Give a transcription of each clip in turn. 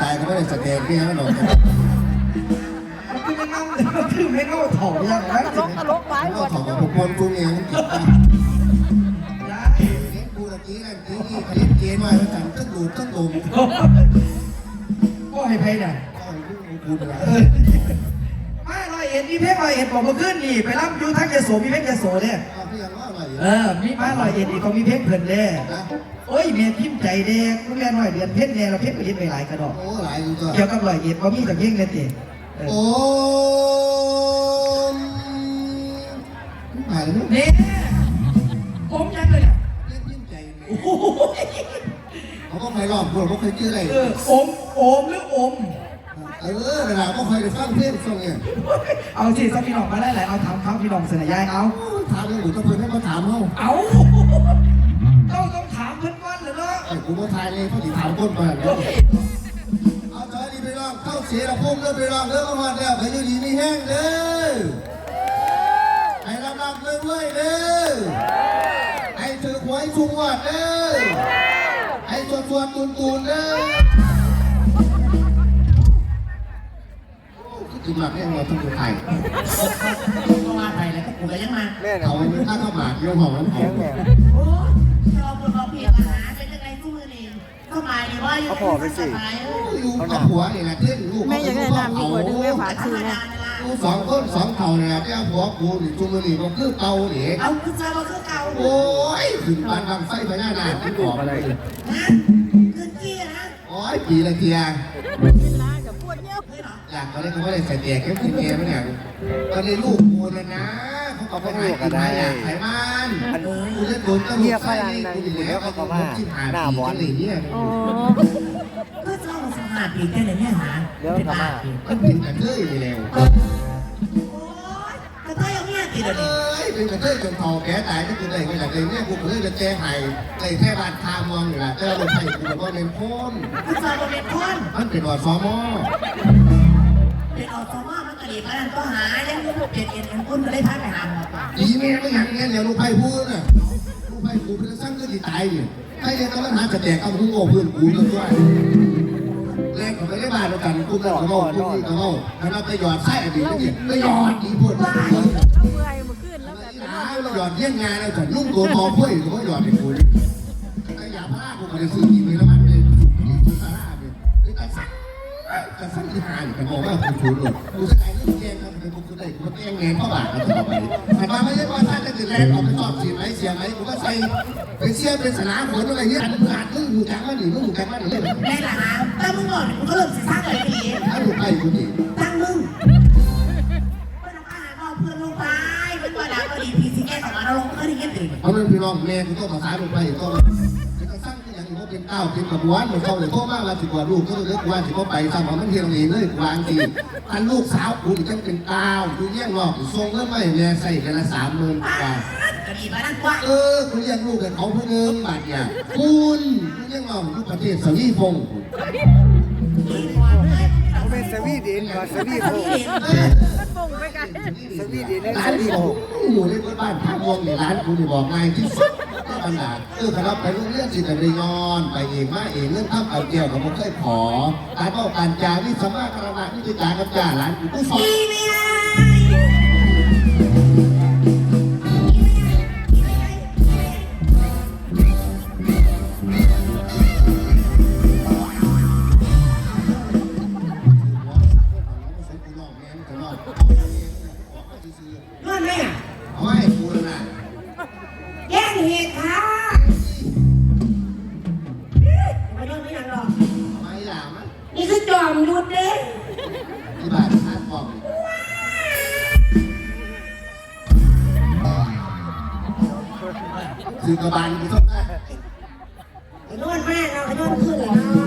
ตายก็ไม่ได้สแกนพี่ให้มันหรอกมันคือไม่เงามันคือไม่เงาเถ่าอย่างไรตลกตลกไว้แล้วหมก็ดของผมคนกูเองกินไปได้เลี้ยงกูตะกี้นั่นกี้นี่ผลิตเกณฑ์มาแล้วกันต้องดูดต้องดูดก็ให้ไพ่ได้ก็ให้ลูกกูไปละเออไม่ร้อย เอ็ดมีเพชรร้อยเอ็ดบอกมาขึ้นนี่ไปรับยูทักยโสมีเพชรยโสเนี่ยเอาพี่ยังว่าอะไรอยู่เออมีมาร้อยเอ็ดนี่เขามีเพชรเพิ่นเด้นะโอ้ยเมียพิมพ์ใจเด็กลูกแม่น้อยเดือนเพชรเนี่ยเราเพชรไปเรียนไปหลายกระดอกโอ้หลายอยู่ก็เกี่ยวกับร้อยเอ็ดเขามีแต่เพียงเล่นเองเออโอ้มหายแล้วนี่ผมยังเลยอะเล่นยิ้มใจเลยโอ้โหเขาก็เคยรอบกูเขาเคยชื่ออะไรเอออมโอมหรืออม เออเวลาก็เคยได้ฟังเพลงส่งเนี่ยเอาสิสักพี่น้องมาได้หลายเอาถามเขาพี่น้องเสนอยายเอา ถามเรื่องหนูต้องเพิ่นให้มาถามเขาเอาต้องต้องถามเพื่อนก่อนเลยเนาะไอ้กูมาทายเลยเขาถึงถามคนมาแล้วเอาจอยดีไปลองเข้าเสียละพุ่มเริ่มไปลองเริ่มมาหอดแล้วไปอยู่ดีไม่แห้งเด้อให้รับรับเรื่อยๆเด้อให้ถือหวยชุงวัดเด้อให้ชวนชวนตูนตูนๆเด้อ กินหมักเนี่ยเราต้องดูไทยก็มาไทยแล้วก็กูก็ยังมาเอาไปถ้าเข้าหมากเยี่ยมหอมน้ำหอมโอ้ชอบคนเราเพียงอาหารเป็นยังไงสู้มือนี่เข้ามาดีว่าอยู่ในสบายเอออยู่กับผัวนี่แหละเท่นลูกแม่อยากได้น้ำดีกว่าดึงแม่ฝาธรคืรนมนะดาเวลากูสองคนสองเท่าเนี่ยเจ้าผัวกูนี่จุมนี่ก็คือเก่านี่เอาขึ้นมาคือเก่าโอ้ยขึ้นบ้านบางไฟไปหน้าหน้าที่บอกอะไรนะขึ้นจี้นะโอ้ยปีละเทียลากับปวดเนี่ยเฮ้ยเหรออยากก็ได้ก็ไม่ได้ใส่เตียแค่กินเกมเนี่ยตอนนี้ลูกกูนะนะเขาก็ไปหากินมาอยากไขมันกูจะโดนตำรวจใส่กูดีแล้วเขาก็ว่าหน้าบอลอะไรเนี่ยอ๋อก็เจ้าสมาธิแค่ไหนเนี่ยหาเป็นบ้ามันเป็นกระเทยไปแล้วโอ้ยกระเทยเอาเนี่ยติดเอเลย้ยเป็นกระเทยจนทอแก่ตายที่กูได้ไม่ได้เลยเนี่ยกูเลยจะแก้ไขเลยแค่บานคามองอยู่ละเจ้าลงไปกูก็เป็นพ้นคุณชายก็เป็นคนมันเป็นอสมอเป็นอสมอมันกระดิ่งมันก็หายังเป็นเอ็นเอ็นคุณก็ได้พาไปหาหมอป่ะดีแม่ไม่ยังเงี้ยเดี๋ยวลูกไผ่พูดน่ะลูกไผ่กูเป็นสร้างก็ดีตายอยู่ใครจะต้องหาจะแตกเอาทุ่งโง่เพื่อนกูกันด้วยแรงเขาไม่ได้บ้านแล้วกันกูบอกเขาบอกกูนี่เขาบอกถ้าเราไปหยอดไส้อดีตนี่ไปหยอดดีพูด เอาเมื่อยมาขึ้นแล้วกันหยอดเยี่ยงงานแล้วฉันนุ่งตัวทอเพื่อนเขาหยอดให้กูไอ้ยาพากูไปซื้อกินไปแล้วมันเลยนี่คือสาราเนี่ยไอ้ตาสั่งตาสั่งที่หายกันบอกว่ากูชูเลยกูจะได้เรื่องแกงกันเป็นกูได้กูแกงแงนพ่อบาทกันต่อไปแต่มาไม่ใช่ว่าถ้าจะติดแรงออกไปสอบเสียไหมเสียไหมกูก็ใส่เป็นเสียเป็นสนามฝนอะไรเงี้ยมึงอาจมึงอยู่จังมันหรือมึงอยู่จังมันหรือเล่นแม่ละฮะถ้ามึงบอกมึงก็เริ่มสร้างอะไรดีถ้าลูกไปกูนี่ตั้ง อันเราลงเพื่อนที่เงี้ยตื่นเอาเรื่องพี่น้องแม่กูต้องมาสายลูกไปก็จะสร้างที่อย่างนี้เป็นเก้าเป็นกระบวนมันเข้าเลยพ่อมากเราสิกว่าลูกก็เลยกว่าสิพ่อไปทำของมันเทียงเองเลยกวางทีอันลูกสาวกูนี่จังเป็นเก้ากูเลี้ยงหลอกทรงแล้วไม่แม่ใส่กันละสามหมื่นกว่าก็ดีมานั่งกว้างเออคุณเลี้ยงลูกกับเขาเพื่อเงินบาทเนี่ยคุณคุณเลี้ยงเราลูกประเทศสวีพง เป็นวีเดนก่าสวีโพพี่เห็นมันปุ่งไปกันสวีเดนและร้านที่บอกอยู่ในบ้านทางวงเนี่ยร้านกูนี่บอกง่ายที่สุดก็บรรดาเออครับไปโรงเรียนสิแต่ได้ย้อนไปเองมาเองเรื่องข้ามเอาเกี่ยวกับผมเคยขอการเป้าการจานี่สามาคารวะวิจิตากับจ่าร้านกูผู้สอน คือกระบาลกูต้องได้ไอ้นวดแม่เราไอ้นวดขึ้นเลยเนาะ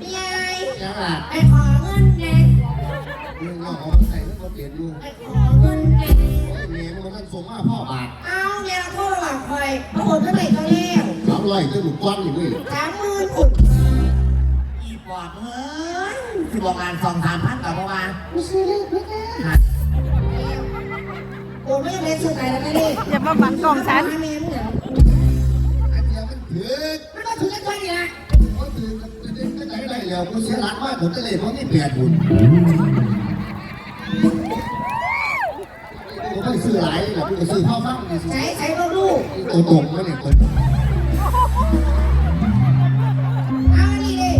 พี่ยายยังอะไอ้ขอเงินเด็กมึงลองเอาใส่แล้วก็เปลี่ยนดูไอ้ขอเงินเด็กโอ้ยเมียมันมันส่งมาพ่อบาทเอาเนี่เราโทษระหว่างคอยพระโอนเท่าไหร่ก็แล้วสามร้อยจะหลุดก้อนอยู่เว้ยสามหมื่นอุดอีปอดเฮ้ยสิบอกงานสองสามพันกับประมาณกูซื้อเลขไม่ได้โอนไม่ได้ซื้อไหนแล้วไม่ได้อย่ามาบังกล่องฉัน ไม่เมนเหรออันเดียวมันถือไม่ต้องถือกันไว้นะเขาถือกันจะได้ก็ได้แล้แล้วกูเสียหลักมากผมจะเลยเพราะนี่เปลี่ยนบุญกูไม่ซื้อหลายหรอกกูจะซื้อข้าวฟังนี่สิใช้ใช้ก็ลูกตัวตรงมาเนี่ยตัวเอาอันนี้ดิ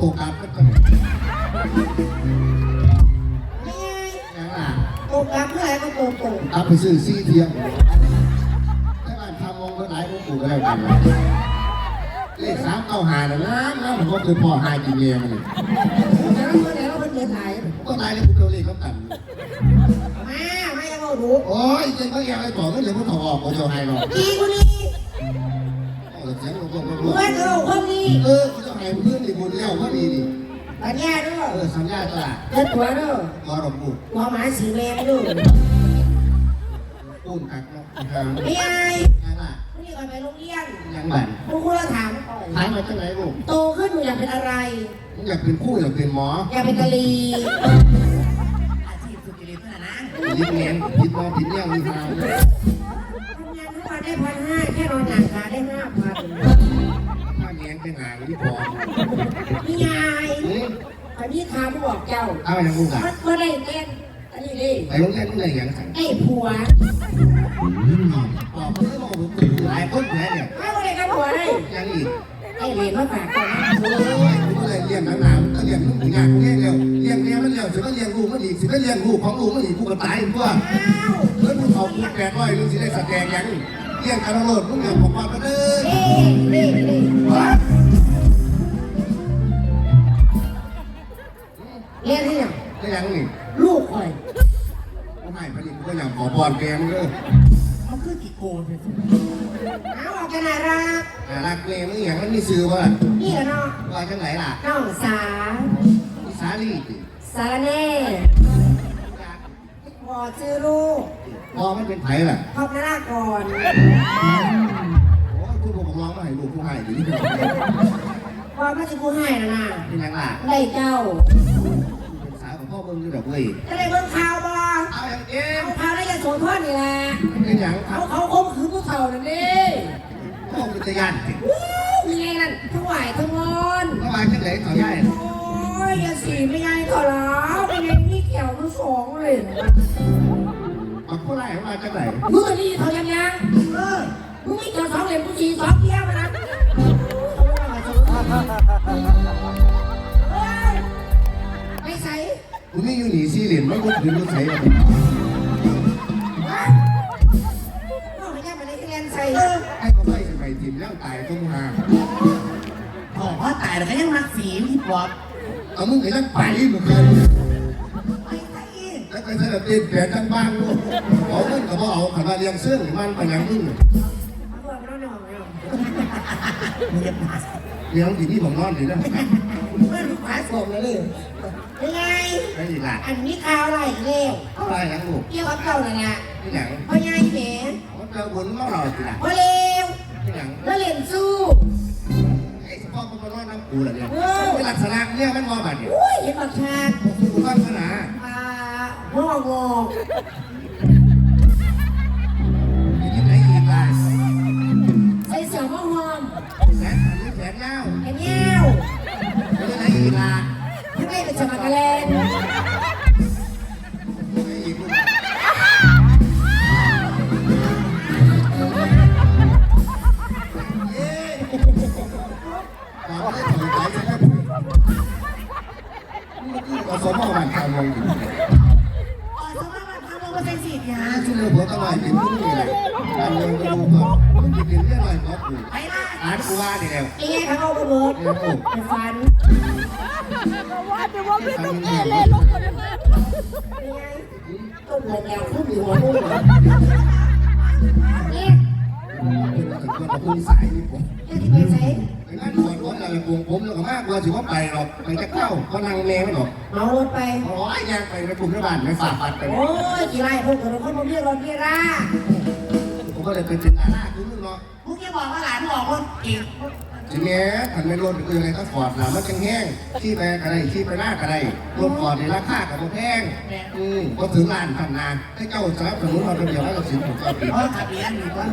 ตัวกลับก็จะนี่ไงยังอะโตกลับเมื่อไหร่ก็โตโตกลับไปซื้อซีเทียมถ้าบ้านทำมองก็ไหนก็กูก็ได้กัน เลขสามเก้าหานะนะนะผมก็คือพ่อหายกินเมียมันเลยแล้วเมื่อไหร่เราเป็นเดือนไหนก็ตายแล้วกูโดนเลขเขากันมาไม่ยังเอาดูโอ้ยเจ๊ก็ยังไอ้ต่อก็ยังไม่ถอดออกก็จะให้หรอกอีกูนี่เออเสียงลงลงลงเมื่อเราคนนี้เออกูจะให้เพื่อนอีกคนเลี้ยวก็ดีดิปัญญาด้วยเออสัญญาตลาดเกิดตัวด้วยรอรบกูหัวหมาสีแมงด้วยปูนกักเนาะทางนี่ไงยังอะวันนี้ก่อนไปโรงเรียน ยังบันครูครูเราถามก่อนถามมาจากไหนลูกโตขึ้นหนูอยากเป็นอะไรมึงอยากเป็นคู่อยากเป็นหมออยากเป็นกะลีอาชีพสุจริตนั่นนะยิ้มเงี้ยยิ้มมองยิ้มเนี่ยมีทางทำงานทุกวันได้พันห้าแค่นอนหนังขาได้ห้าพันถ้าเงี้ยเป็นหางที่พอนี่ไงเอ๊ะอันนี้ข่าวที่บอกเจ้า เอาอย่างลูกอะ มันก็ได้เต้น อันนี้ดิไปโรงเรียนนี่อะไรอย่างสั่งไอ้ผัวบอกเพื่อนบอกผมตื่นหลายคนแล้เนี่ยไม่ได้กับผัวเลยยังอีกไอ้เรียญมาฝากก่อนโอ้ยกูเลยเลี้ยงหนาวๆก็เลี้ยงลูกหยากูเลี้ยงเร็วเลี้ยงเลี้ยงมันเร็วสิก็เลี้ยงลูกมันอีกสิก็เลี้ยงลูกของลูกมันอีกกูก็ตายตัวอ้าวเฮ้ยมึงเอากูแปดร้อยมึงสิได้สแกนยังเลี้ยงการโหลดมึงอย่างผมมาก็เด้อนี่นี่นี่เรียนที่ไหนก็ยังนี่ลูกคอย ขอบอลแกมึงเด้อเขาคือกี่โกนเนี่ยเอาออกกันน่ารักอ่ารักเมย์มึงอย่างมันมีซื้อป่ะนี่เหรอเนาะว่าจังไหนล่ะน้องสาวมีสาลีติสารแน่พอชื่อลูกพอมันเป็นไผล่ะขอบนาก่อนโอ้ยกูบอกร้องมาให้ลูกกูให้ดิพอพระจะกูให้นะนะเป็นยังล่ะได้เจ้าเป็นสาวของพ่อมึงนี่ดอกเว้ยจะได้เบิ่งข่าวบ่เอาอย่างเอ็ม เอาข่าวได้ยาโสธรนี่แหละเป็นอย่างครัเขาบเขาคมขืนผู้เฒ่านั่นดิพ่อมึงจะยันติวู้ยังไงนั่นทั้งไหวทั้งงอนเมื่อวานจังไหนเขาย่ายโอ้ยอย่าสีไม่ไงต่อแล้วเป็นไงนี่เกี่ยวทั้งสองเลยเอาผู้ไล่มาจังไหนมือนี่เขายังยังเออมึงไม่เกี่ยวสองเหลี่ยมกูสีสองเที่ยวมานะไม่ใส่กูนี่อยู่หนีซีเหรียญไม่กูถือกูใส่แบบน้ ไม่ใส่ไปทีมย่างตายต้องมาบอกว่าตายแล้วก็ยังรักฝีที่ปอบเอามึงไปนั่งไปมึงเคยไม่ใส่แล้วก็จะเต้นแผนทั้งบ้านลูกเอาเงินกับพ่อเอาขันมาเลี้ยงเสื้อมันไปยังมึงเอาเพื่อนมาน้องๆเอาเงียบมาเลี้ยงที่นี่ผมนอนอยู่นะเพื่อนลูกค้าส่งเลยดิยังไงไอ้อีหล่ะอันนี้ข่าวอะไรอีกแล้วตายยังลูกเกี่ยวกับเจ้าน่ะนะที่หนังพ่อใหญ่แหมเขาเจอบนเล่าเราสิล่ะพ่อเลวที่ หนังแล้วเรียนสู้ไอ้สปอร์ตมันนอนน้ำกูเหรอเนี่ยเป็นลักษณะเนี่ยมันงอบัดเนี่ยอุ้ยเห็นบักชาดกูตั้งขนาดอ่าหัวงอกยังไงอีกล่ะใส่เสื้อมะฮอมแสนหรือแสนเงาไอ้เงี้ยวยังไงอีกล่ะทั้งได้เป็นสมัครแลน เอาสมองมันทำลงอยู่อ๋อสมมติว่าทำลงมาเป็นสีเนี่ยอ่าช่วยเหลือหัวตะวันเป็นผู้นี่แหละทำลงกระดูกก่อนมึงจะกินเรื่องอะไรเนาะกูไปล่ะอ่านกูว่าดิแล้วไอ้เงี้ยเขาเอาไปเบิดไปฟันก็ว่าแต่ว่าไม่ต้องเอเลยลงคนนั้นไอ้ไงต้นเหลืองแดงขึ้นอยู่หัวนู่นเนี่ยเป็นถึงคนตะพุ่งสายนี่ผมจะไปใส่ ปวงผมแล้วก็มากกว่าถือว่าไปหรอกไปจะเข้าก็นั่งเมย์ไม่หรอกเมารถไป โอ้ยยังไปในกลุ่มในบ้านไม่ฝากบัตรไปโอ้ยกี่ไร่พวกคนคนมาเรียกรถเรียกราผมก็เลยไปเป็นดาราคือมึงเนาะพวกแกบอกว่าหลานบอกรถเก่งทีนี้ขันไม่รถคืออะไรก็ฟอร์ดหนามันจังแห้งที่ไปอะไรที่ไปหน้าอะไรรถฟอร์ดในราคากับแพงอืมก็ถึงล้านพันนานให้เจ้าสนับสนุนมาเป็นเดียวให้เราสินผมก็ปิดเพราะขับเรียนอยู่ว่า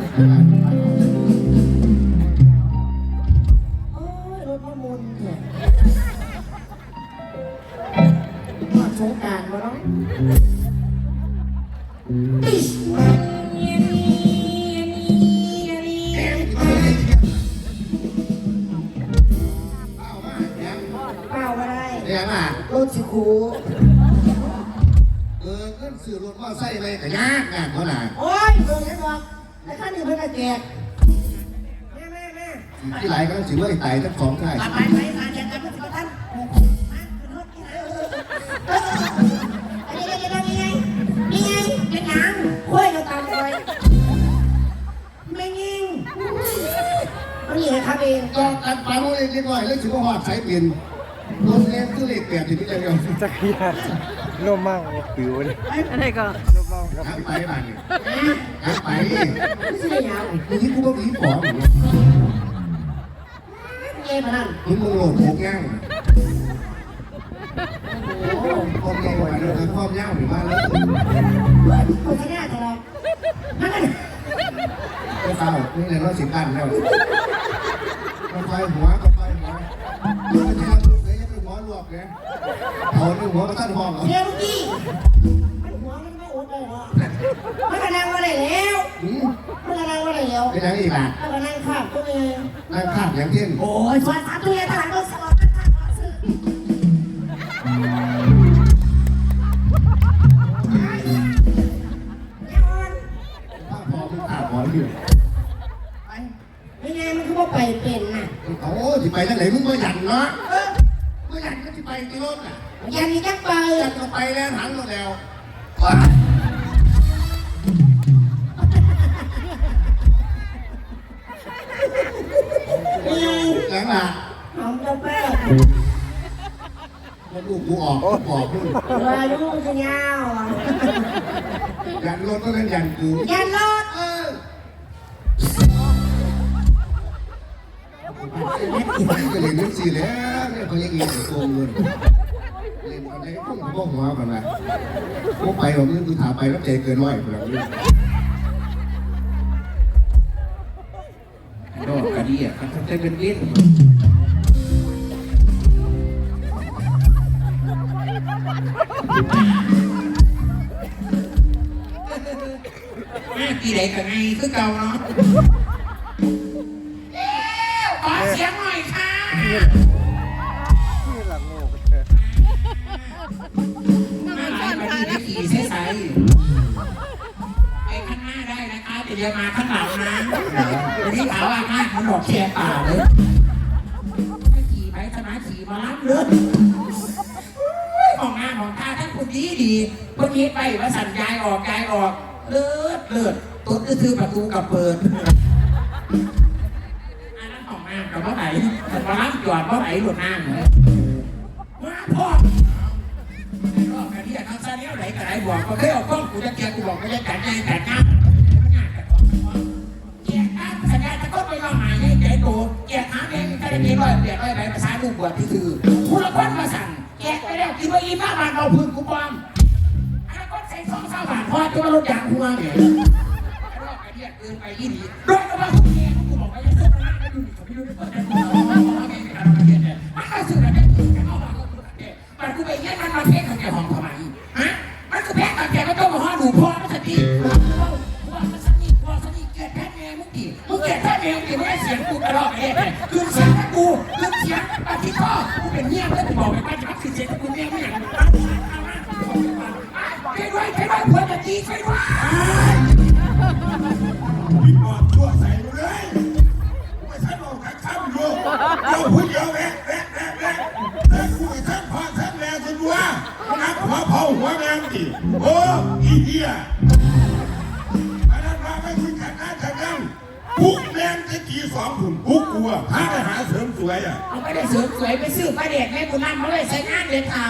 ก็แจกแม่แม่แม่ที่ไหลก็สิว่าไอ้ไตทั้งสองท่ายไปไปมาแข่งกันเพื่อนท่านอันนี้ก็จะได้ยังไงนี่ไงเป็นหยังคุยกันตามเลยไม่ยิงมันยิงครับเองก็กันปาโน่เล็กน้อยแล้วสิว่าหอดสายเปลี่ยนรถเล่นคือเลขแปดที่พี่จะเรียกจักรยานโนมั่งผิวเลยอะไรก็ โนมั่งกับหักไปบ้านนี่หักไปไม่ใช่หนี้กูก็มีของเย่มานั่นมึงมึงโหลดโผล่แง่โอ้พ่อแง่งไปเลยพ่อแง่งหรือมาแล้วคนที่น่จะรอนั่นก็เฝ้านี่เลยร้อยสิบอันแล้วก็ไฟหัวก็ไฟหัวมันจะทำลูกเลยยังเป็นหัวลวกเลยเอาหนึ่งหัวก็ท่านห้องเหรอเดี๋ยวกี้ มันกำลังมาได้แล้วอืมมันกำลังมาได้แล้วเป็นยังอีกล่ะมันกำลังขาดตัวเองนั่งข้ามอย่างเที่ยงโอ้ยส่วนสามตัวเองทหารก็สอบกันทหารซื้อแน่นอนข้าพอมึงข้าพออยู่ยังไงมันคือว่าไปเป็นน่ะโอ้ที่ไปทางไหนมึงมาหยันเนาะมาหยันก็ที่ไปที่รถอะ ยันนี้จักไปหยันก็ไปแล้วหันรถแล้ว หลังล่ะหอมเจ้าแป้งมันลูกกูออกกูบอกมึงวาลูกจะยาวอะยันรถก็เป็นยันกูยันรถเออก็เรียนหนังสือแล้วเนี่ยเขายังเรียนอยู่ตัวเงินเรียนอะไรก็พุ่งหัวกันนะพวกไปผมนี่คือถามไปแล้วใจเกินร้อยแบบนี้ดอ กกระดี่อะเขาจะเป็นลิ้นม่กี่ไหนกันไงคือเก่าเนาะขอเสียงหน่อยค่ะ ยมาข้างหลังนะวันนี้ถามว่าข้างมันดอกแชร์ป่าเลยไม่ขี่ไปสมาขี่มารับเลยของงานของท่าท่านคุณดีดีเมื่อกี้ไปว่าสั่นยายออกยายออกเลิศเลิศตุ๊ดก็คือประตูกับเปิดอันนั้นของงานกับว่าไหนแต่มารับจอดว่าไหนหลุดน้ำเลยมาพ่อรอบการที่จะทำซาเนี้ยไหนกับไหนบอกก็เคยเอากล้องกูจะเกียร์กูบอกไม่ได้จัดงานจัดงาน ได้มีร้อยเปลี่ยนร้อยใบภาษาลูกบวชที่คือผู้ละคนมาสั่งเกียร์ไปแล้วคิดว่าอีบ้าบานเอาพื้นกูปลอมอันนั้นก็ใส่สองสามบาทพอจะมาลดยางหัวเนี่ยรอบการที่เกินไปยี่ดีโดยก็ว่าคุณเกียร์กูบอกว่าจะซื้อมาหน้าไม่ดูดิผมไม่รู้จะเปิดไมันก็ซื้อมาได้ยังเอามาก็คือเกียร์มันกูไปเยี่ยมมันมาเทคของแกห้องทำไมฮะมันคือแพ้กับแกไม่ต้องมาห้อดูพ่อมันสติ เกลียดแพ้แม่มึงกี่ไม่ได้เสียงกูตลอดเลยคือเสียงกูคือเสียงปฏิพ่อกูเป็นเงี้ยแล้วกูบอกไปว่าจะมาคือเสียงกูเงี้ยไม่อยากช่วยด้วยช่วยด้วยเพื่อนจะตีช่วยด้วยพี่ปอดชั่วใส่เลยไม่ใช่บอกกันข้ามอยู่เราพูดเดียวแอ๊ะแอ๊ะแอ๊ะแอ๊ะแอ๊ะกูไอ้ท่านพ่อท่านแม่จนว่านักหัวเผาหัวแมงดิโอ้อีเหี้ย เสริมสวยอะเอาไม่ได้เสริมสวยไปซื้อประเด็กแม่กูนั่งมาเลยใส่งานเดือนเทา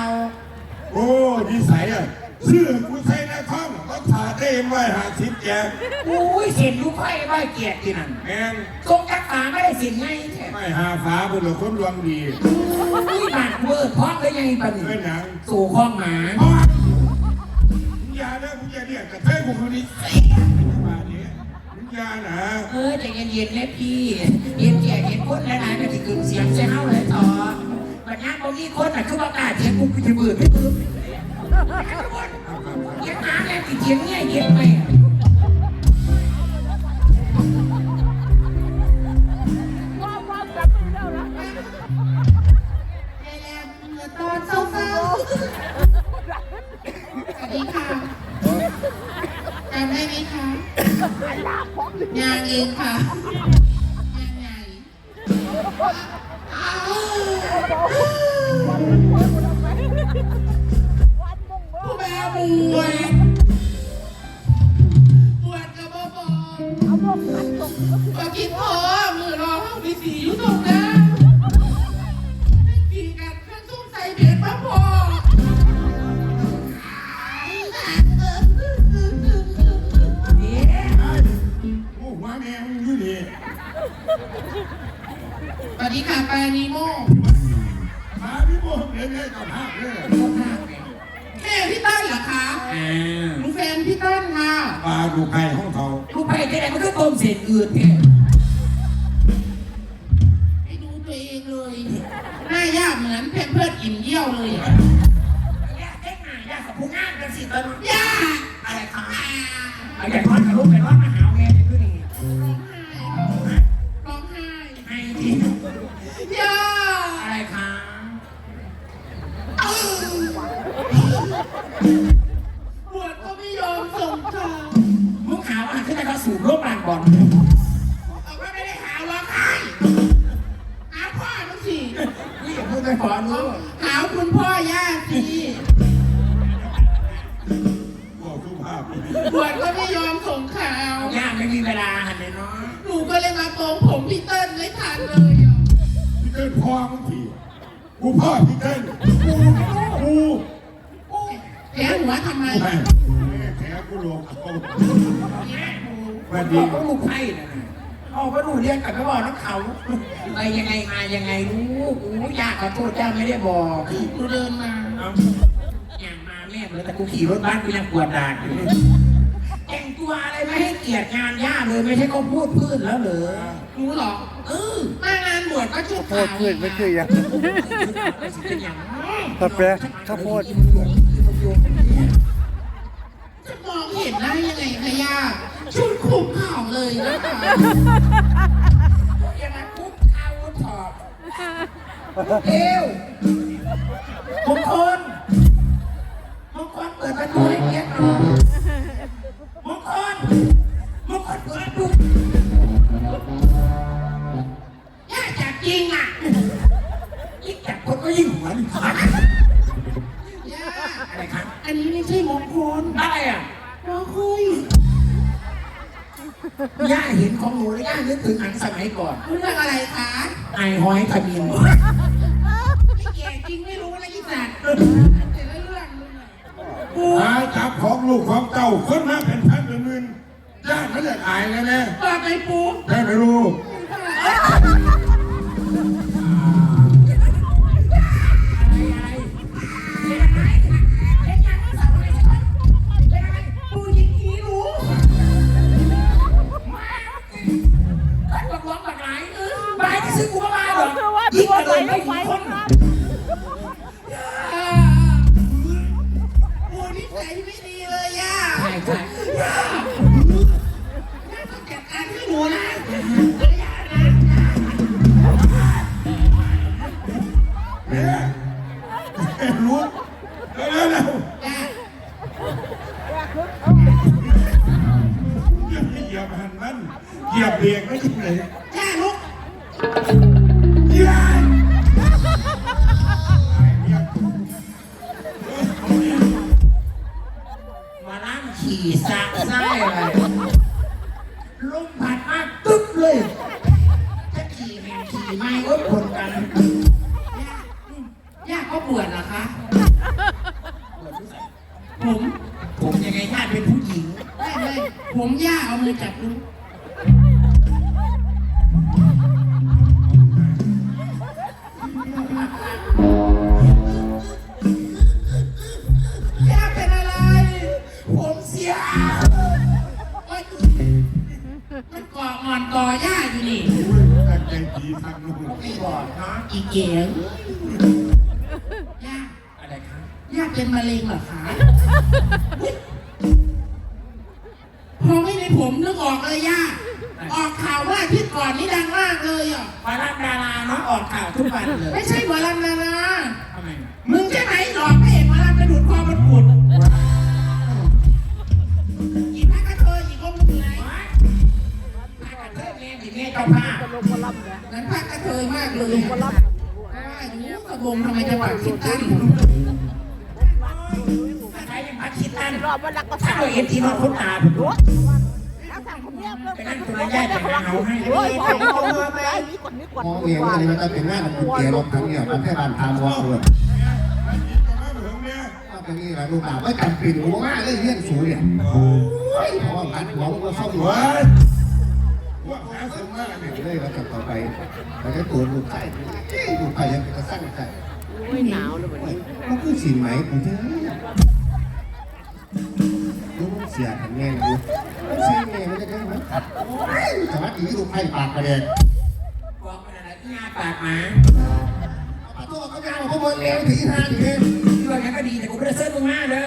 โอ้ดีใสยอะชื่อกูใส่ในท้องก็ขาดได้เอ็มไว้หาสิบแกอุ้ยเสียนลูกไข่ไม่เกียดที่นั่นแมงทรงจักรฝาไม่ได้สินไงแท้ไม่หาฟ้าเป็นหรอกคนดวงดีอุ้ยบาดเวิร์ดพร้อมเลยยังปะนี่เป็นหยังสู่ข้องหมาพ่อมึงอยาเด้อมึงอย่าเรียกกระเทยกูคนนี้มาเนี่ยมึงอ ยานะเออใจเย็นๆเลยพี่ เย็นแก่เย็นคนหลายๆมันจะกึ่งเสียงใส่เฮาเลยต่อบัดนี้บางทีคนน่ะคือว่ากล้าเถียงกูกูจะเบื่อไม่เบื่อยังหาแรงติดเทียงเนี่ยเย็นไหมว่าว่าแบบนี้แล้วนะตอนเศร้าๆสวัสดีค่ะ จำได้ไหมคะยางเองค่ะยางใหญ่อ้าววัน เอาอย่างน้อยกับลูกไปร้อนมาหา เลยแต่กูขี่รถบ้านกูยังปวดดากอยู่แต่งตัวอะไรไม่ให้เกียรติงานย่าเลยไม่ใช่เขาพูดพื้นแล้วเหรอรู้หรอเออมางานบวชก็ชุดขาตรวพืชไม่คืออย่างเป็นอย่างถ้าแปะข้าวโพด จะมองเห็นได้ยังไงคะย่าชุดคลุมเข่าเลยนะคะย่ามาคุกเท้าถอดเอวคลมงคลเปิดประตูให้เกียรติหน่อยมงคลมงคลเปิดประตูย่าจับจริงอะยิ่งจับคนก็ยิ่งหัวหนึ่งขาย่าอะไรครับ อันนี้ไม่ใช่มงคลอะไรอะน้องคุยย่าเห็นของหนูแล้วย่านึกถึงหนังสมัยก่อนเรื่องอะไรคะไอหอยขมิ้นไม่แก่จริงไม่รู้นะอีสัตว์ กูหาจับของลูกของเจ้าคนมาเป็นพันเป็นหมื่นญาติเขาจะตายแล้วนะบอกไอ้ปูได้ไหมลูกปูยิงผีรู้บอกร้องแบบไหนบายที่ซื้อกูมาหรอคือว่ายิ่งตัวกระโดไหลดลไม่งไปถึงคน ยียบเบรกไม่ถึงไหนย่าลุก อกเนาะอีเก๋งย่าอะไรครับย่าเป็นมะเร็งเหรอคะพอไม่มีผมนึกออกเลยย่าออกข่าวว่าอาที่ก่อนนี่ดังมากเลยอะวารัดาราเนาะออกข่าวทุกวันเลย ไม่ใช่วารัดาราทำไมมึงใช่ไหมหลอกไม่เห็นวารัดกระดูดคอมันปุดอีพระกระเทยอีกคนมึงอยู่ไหนพระกระเทยแม่ดิแม่เจ้าภาพลงมารับเนี่ยนั้นพระกระเทยมากเลยลงมารับอ่าอยู่กระบงทำไมจังหวัดคิดตั้นใครยังพัด คิดตั้นรอบวันรักก็ถ้าสั่งเราเห็นทีมันคนตาผมถ้าสั่งผมเนี่ยไปนั่งตัวแยกไปเอาให้โอ้ยไปเอาไปนี่ก่อนนี่ก่อนมองเมียว่านี่มันจะเป็นหน้าของคุณเก๋รถทั้งเนี่ยมันแค่บานทางวอลเลยมาถึงเนี่ยว่าเป็นนี่แหละลูกสาวไม่จำเป็นหัวมากเลยเรื่องสูงเนี่ยเพราะว่าการหัวมันก็เข้าหัวว้ายว่าหาสมมาเนี่ยเลยเราจับต่อไปเราจะตัวลูกไก่ลูกไก่ยังเป็นกระสั้นไก่ไม่หนาวเลยวันนี้มันคือสีไหมผมเถอะลูก เสียกันแน่นอยู่มันสีแม่มันจะได้ไหมแต่ว่ารถอีลูกไก่ปากกระเด็นบอกมันอะไรที่งาปากหมาเอาตัวเขายาวเขาบนเลี้ยงถึงห้าถึงเองที่ว่างั้นก็ดีแต่กูไม่ได้เซิร์ฟมึงมากเด้อ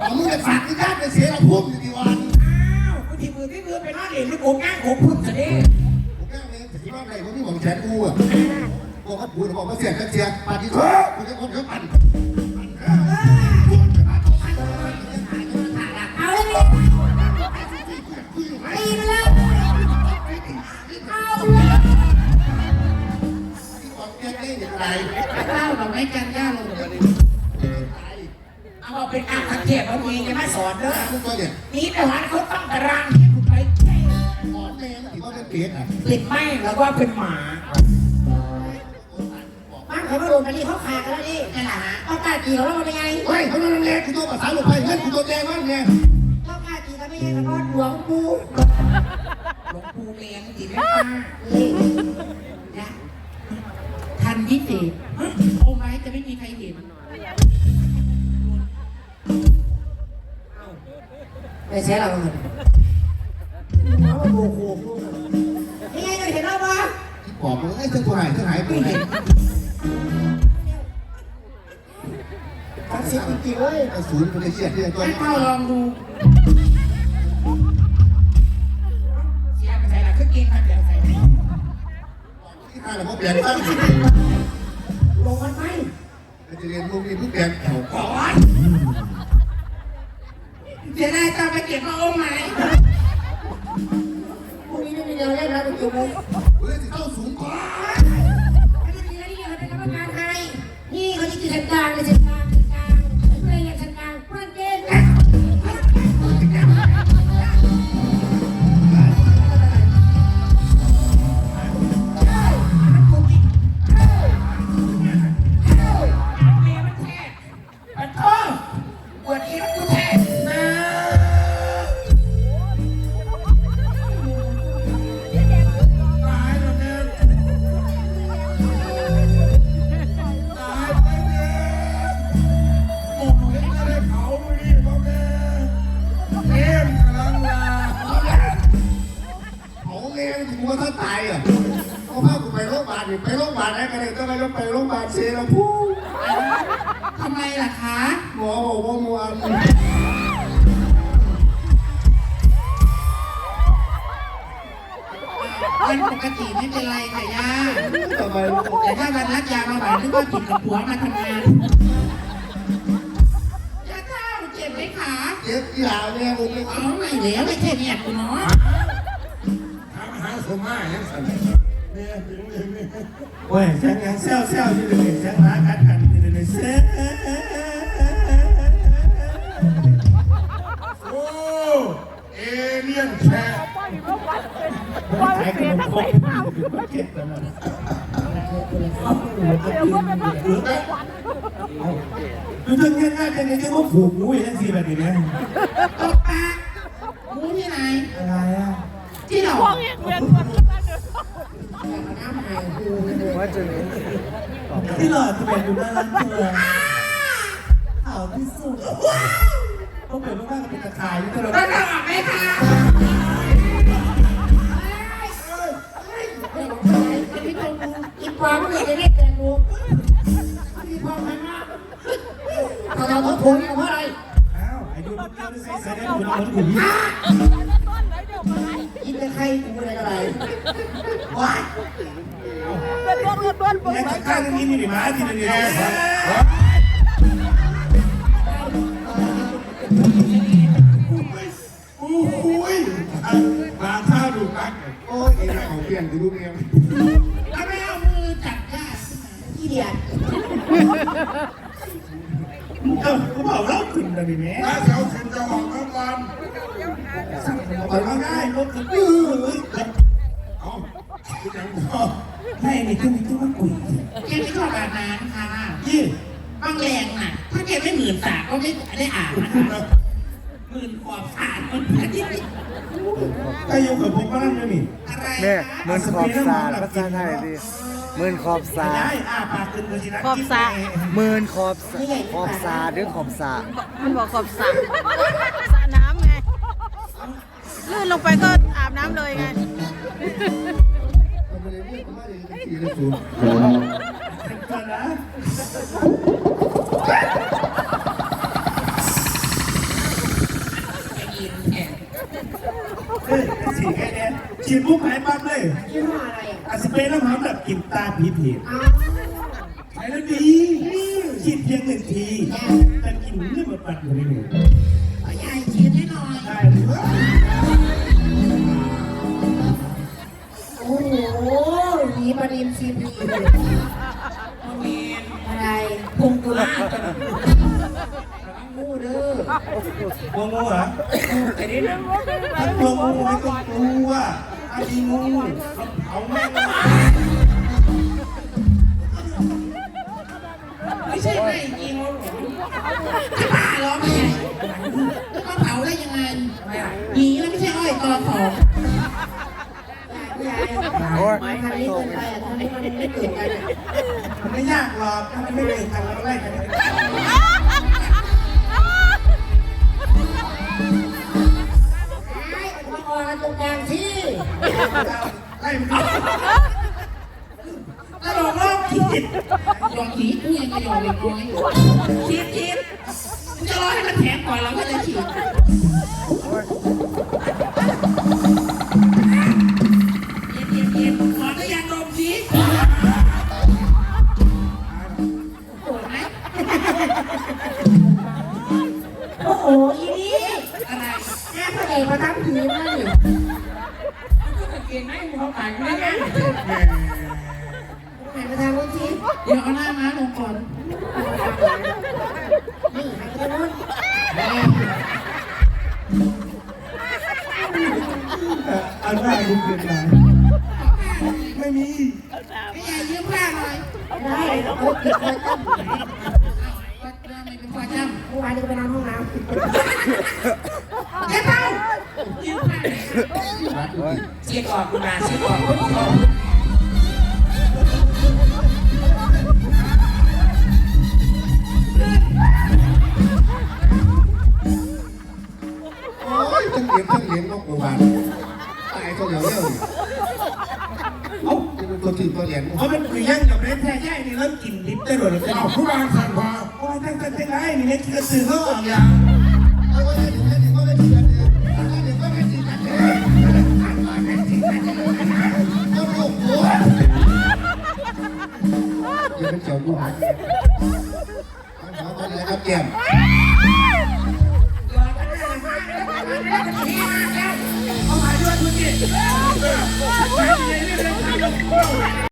เอามือฝากที่ญาติไปเสียเราพุ่มอยู่ดีวันอ้าวกูทีมือพี่มือไปนอนเหรียญลูกโป่งก้างโขงพุ่งซะดิผมแก้เลยแต่ที่ว่าอะไรผมที่บอกแชทกูอะบอกว่าพูดบอกว่าเสียกันเสียปาฏิโทษกูจะคนเขาปั่น เอาวเราเราไม่จันย่าลงเอาเป็นอาคันเทพเอาเองจะมาสอนเด้อกนี่แต่วันเขาต้องตารางที่กูไปแค่หมอนแม่ที่ว่าเป็นเปียกอะติดไม่แล้วว่าเป็นหมาบ้านเขามาโดนกันนี่เขาขากันแล้วนี่นี่แหละฮะเขากาจีเขาแล้วมันเป็นไงเฮ้ยเขาโดนั่งเล่นกูตัวภาษาลูกไพ่เล่นกูตัวแดงมากไงเขา กาจีกันไม่ใช่เขาหลวงปู่หลวงปู่เมียงติดไม่ป้านี่นะทันพิเศษโอ้ไม้จะไม่มีใครเห็นไม่ใช่เราเลยเขาโมโหนี่ไงเห็นแล้วปะบอกมึงไอ้เจ้าตัวหายเจ้าหายไปไหนทักษิณจริงๆเลยไอ้ศูนย์มันจะเสียที่ไอ้ตัวนี้เข้าลองดู เก่งครับเดี๋ยวใส่ให้ที่ข้าเราเปลี่ยนตั้งลงมันไหมจะเรียนลูกนี่ลูกเปลี่ยนแถวก่อนเสียดายตอนไปเก็บมาโอ้ไหมพรุ่งนี้ไม่มีเงินเล่นแล้วเป็นจุเลยเฮ้ยจะเข้าสูงก่อน โรงพยาบาลไปโรงพยาบาลได้กันเลยต้องไปโรงไปโรงพยาบาลเสียแล้วพูดทำไมล่ะคะหมอบอกว่ามวนวันปกติไม่เป็นไรค่ะย่าทำไมลูกแต่ถ้าวันนัดยามาบ่ายนึกว่าผิดกับผัวมาทำงานย่าเจ้าเจ็บไหมคะเจ็บที่หาเนี่ยมึงไม่เอาไม่เหลวไม่ใช่เนี่ยคุณเนาะถามหาสมมายังสั่น เนี่ยถึงเลยเนี่ยเว้ยฉันยังเซลเซลอยู่เลยฉันรักกันกันอยู่เลยเซลโอ้เอเลี่ยนแชร์ป้อนเขาวัดเป็นป้อนเสียทั้งหลายเท้าเดี๋ยวก็เป็นว่าคือวันดูถึงยังไงจะเนี่ยจะมาผูกหูอย่างสี่แบบนี้นะตบปากหมูที่ไหนอะไรอะที่หนอพวกง หลอดจะเป็นอยู่ด้านล่างเธอข่าวที่สุดต้องเป็นมากๆเป็นตะข่ายที่เรา ออกูบอกเล่าขึ้นเลยแม่ถ้าเจ้าขึ้นจะออกกำลังไปมาง่ายรถขึ้นยืดเอาคุณยังพอให้นี่ขึ้นนี่ขึ้นว่ากุยแกไม่ชอบแบบนั้นค่ะยี่บางแรงน่ะ ถ้าแกไม่หมื่นสากก็ไม่ได้อ่านนะคะหมื่นขอบสารมันอะไรใครอยู่กับผมมานั่นเลยนี่แม่หมื่นขอบสาภาษาไทยดิ หมื่นขอบสาย้ายอ้าปากขึ้นเลยสินะหมื่นขอบสาขอบสาหรือขอบสามันบอกขอบสระสระน้ำไงลื่นลงไปก็อาบน้ำเลยไงมันไม่ได้เรียกกูมาเลยเป็นสี่เลยศูนย์ก่อนนะจะยินแอนเฮ้ยฉีดแค่นี้ ฉีดปุ๊บหายปั๊บเลยยี่ห้ออะไรอะอาสเปรย์น้ำหอมแบบกลิ่นตาผีผีใช้แล้วดีฉีดเพียงหนึ่งทีแต่กลิ่นเรื่องมันปัดอยู่ในหนึ่งเอายายฉีดให้หน่อยได้หรือว่าโอ้โหหนีประเด็นซีพีเลยโรงเรียนอะไรพุงกุลาจะงูเด้อโง่โง่เหรอไอ้นี่นะถ้ากลัวงูไม่ต้องกลัว อันนี้งูเอาแม่งไม่ใช่ไม่จริงหรอกจะบ้าเหรอไม่ใช่แล้วก็เผาได้ยังไงหนีแล้วไม่ใช่อ้อยตอสองยายโอ้ยทำนี้เกินไปอะทำนี้มันไม่เกิดกันอะมันไม่ยากหรอกถ้ามันไม่เก่งกันเราไล่กัน อุปกรณ์ตรงกลางที่ไล่มันตลกรอบขีดยองขีดกูยังจะยองเล็กน้อยขีดขีดจะรอให้มันแข็งก่อนเราก็จะฉีดเย็นเย็นๆๆขอก็ยังดมสิโกรธไหมโอ้โหอีนี่อะไรแม่พระเอกมาทำผีมา ขายไม่ได้ไหนมาทำวันที่เดี๋ยวเอาหน้าม้าลงก่อนนี่ใครจะรู้อันหน้าดูเกินไปไม่มีไม่อยากยืมผ้าหน่อยได้เอาผิดเลยจ้ะว่าเรื่องไม่เป็นความจำเมื่อวานจะไปนอนห้องน้ำเฮ้ยเป้า ยืมผ้าหน่อยกกูอีกเสียก่อคุณนาเสียก่อนคุณก่อนโอ้ยทั้งเหรียญทั้งเหรียญก็กูบานตายตัวเดียวเร็วเอาจะเป็นตัวถือตัวเหรียญเพราะมันคุยยังกับเล่แท้ใช่นี่เริ่มกินลิฟต์ได้เลยแล้วเอาผู้บางสั่งพอโอ้ยตั้งแต่ไรนี่เล่นกระสือเขาออกอย่างเอาไว้เดี๋ เป็นเจ้ากูหายเอาเอาไปเลยครับแก้มรอกันหน้ามาแล้วกันหน้าแล้วกันทีมาแล้วเอาหายด้วยคุณจิ